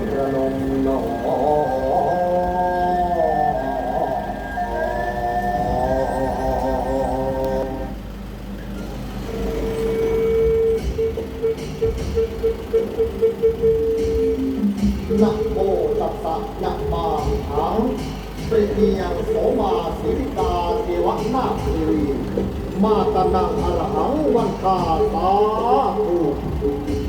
โอนระนมหนอนะโมตัสสะนะมาหังปริเนียงโสมาสิริกาเทวนาคีรีมาตนังอรหังวันคาสาธุ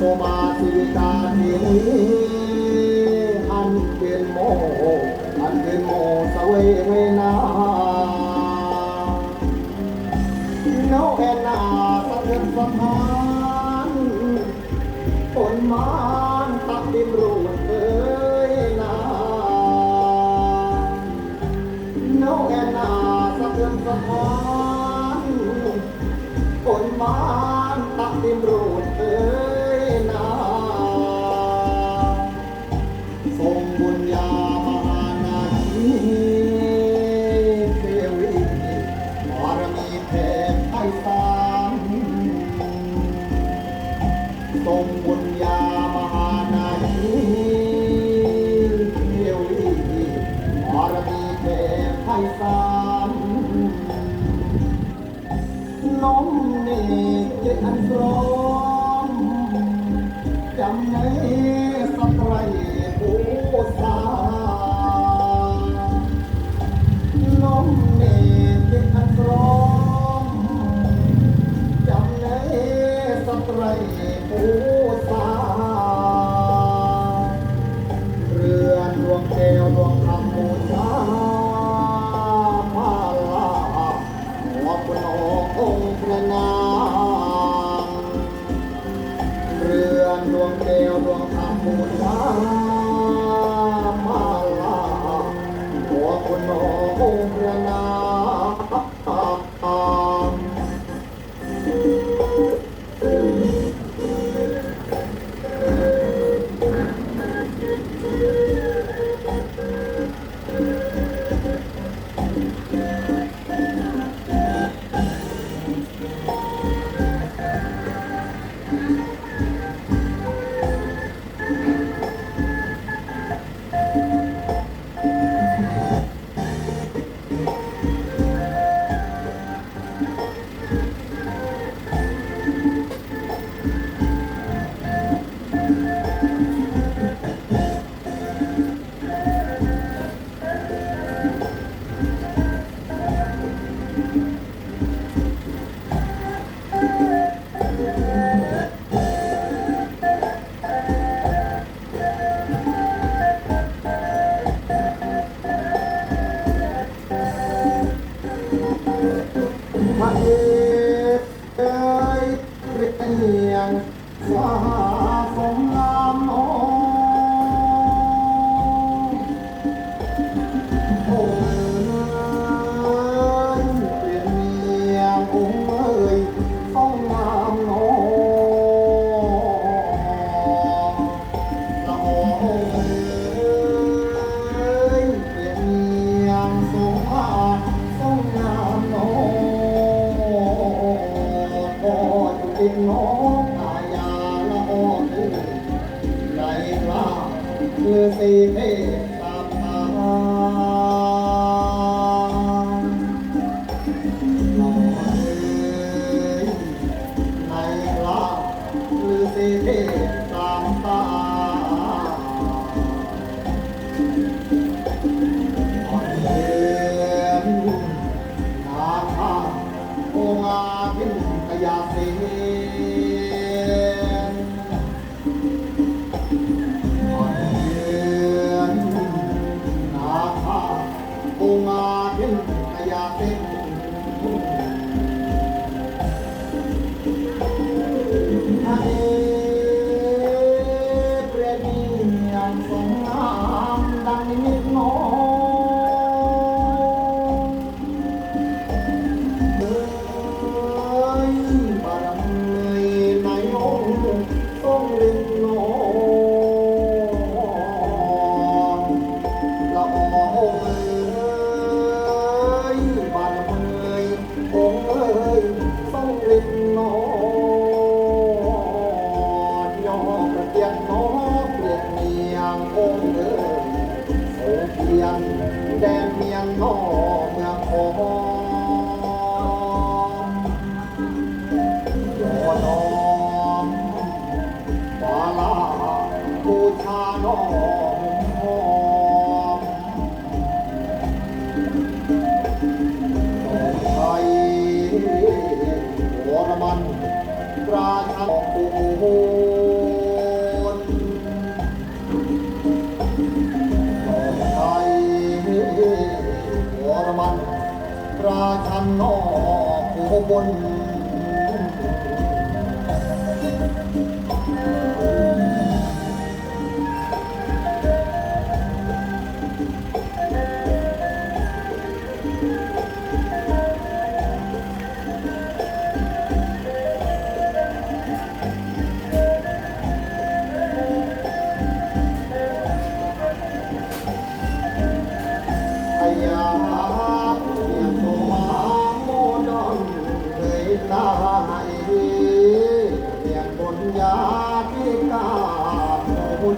โสมาสิวิกาทวีอันเจนโมอันเจนโมสเวยให้นาเนาแอนนาสะเทือนสะพานฝนมานตักดินรูดเอ้ยนาเนาแอนนาสะเทือนสะพานฝนมาน ทรงบุญญามหานาทีเทวีบารมีเทพไพศาลน้องเนตเจ็ดอันร้อมจำใน หัวพนองค์พระนา ยาเสียนอ่อนเย็นนาคาปูงาเห็นกยาเส้นทะเลเปรีอย่างสงงามดังนิดน้อง ชาน้อมหอมไทยวรมันราชาปูนไทยวรมันราชันนอผู้บน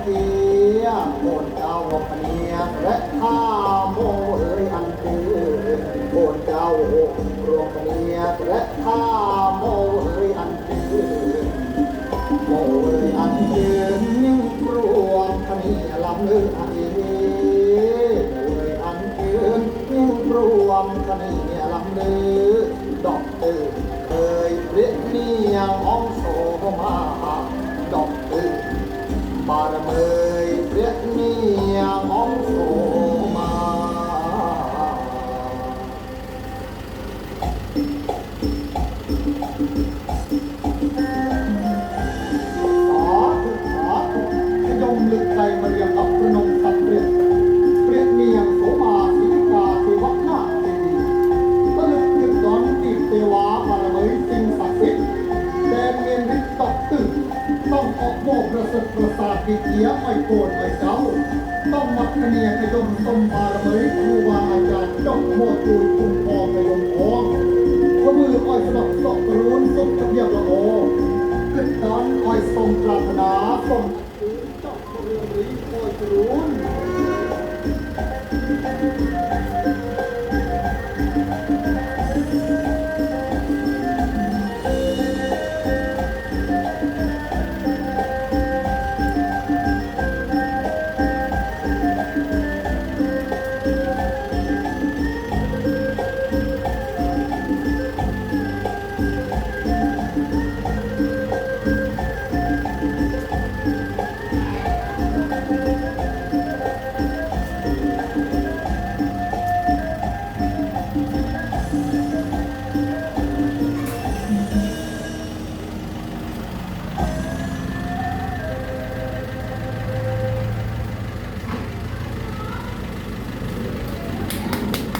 เทียบนเจ้าพเนียและข้าโมเอ่ยอันคือโบนเจ้ารวมเนียและข้าโมเอ่ยอันคือโมเอ่ยอันยืนนิ่งรวมพเนียลำเลืออันเอ๋โมเอ่ยอันยืนนิ่งรวมพเนียลำเลือดอกเตอร์เคยเรียกเมียห้องโงในดงต้มปลาระเบิดครูบาอาจารย์ดอกโมดจูนคุณพองในดงทองขมืออ้อยสลับสลอกกระลุนสุกกระเบียบละโอขึ้นดอนอ้อยทรงปรารถนาส่งดอกวรือนี้คอยกระลุน